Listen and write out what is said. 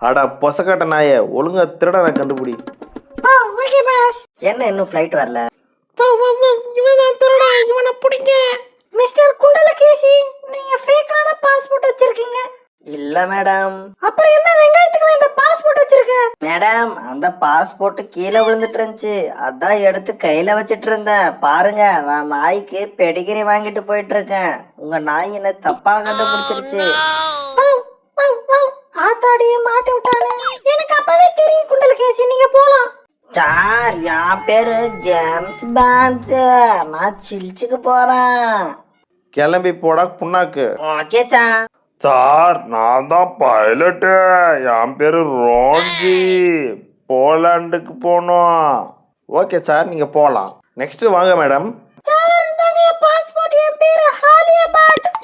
அடா பொசக்காட்ட நாயே ஒழுங்கா திருடனை கண்டுபிடி. ஆ ஓகே பாஸ் என்ன இன்னும் ஃப்ளைட் வரல? இவன் தான் திருடா இவனை பிடிங்க. மிஸ்டர் குண்டலகேசி நீங்க ஃபேக்கான பாஸ்போர்ட் வச்சிருக்கீங்க. இல்ல மேடம் அப்புறம் என்ன வெங்காயத்துக்கு இந்த பாஸ்போர்ட் வச்சிருக்க? மேடம் அந்த பாஸ்போர்ட் கீழே விழுந்துட்டு இருந்துச்சு அதான் எடுத்து கையில வச்சிட்டு இருந்தேன் பாருங்க நான் நாய்க்கு பெடிகிரி வாங்கிட்டு போயிட்டு இருக்கேன் உங்க நாய் என்ன தப்பா கண்டுபிடிச்சிருச்சு. சார் என் பேரு ஜேம்ஸ் பான்ஸ். நான் சில்ச்சுக்கு போறேன். கிளம்பி போடா புண்ணாக்கு. Okay sir. சார் நான் தான் பைலட்டு. என் பேரு ரோஞ்சி போலாண்டுக்கு போகணும். ஓகே சார் நீங்கள் போகலாம். நெக்ஸ்ட்டு வாங்க மேடம்.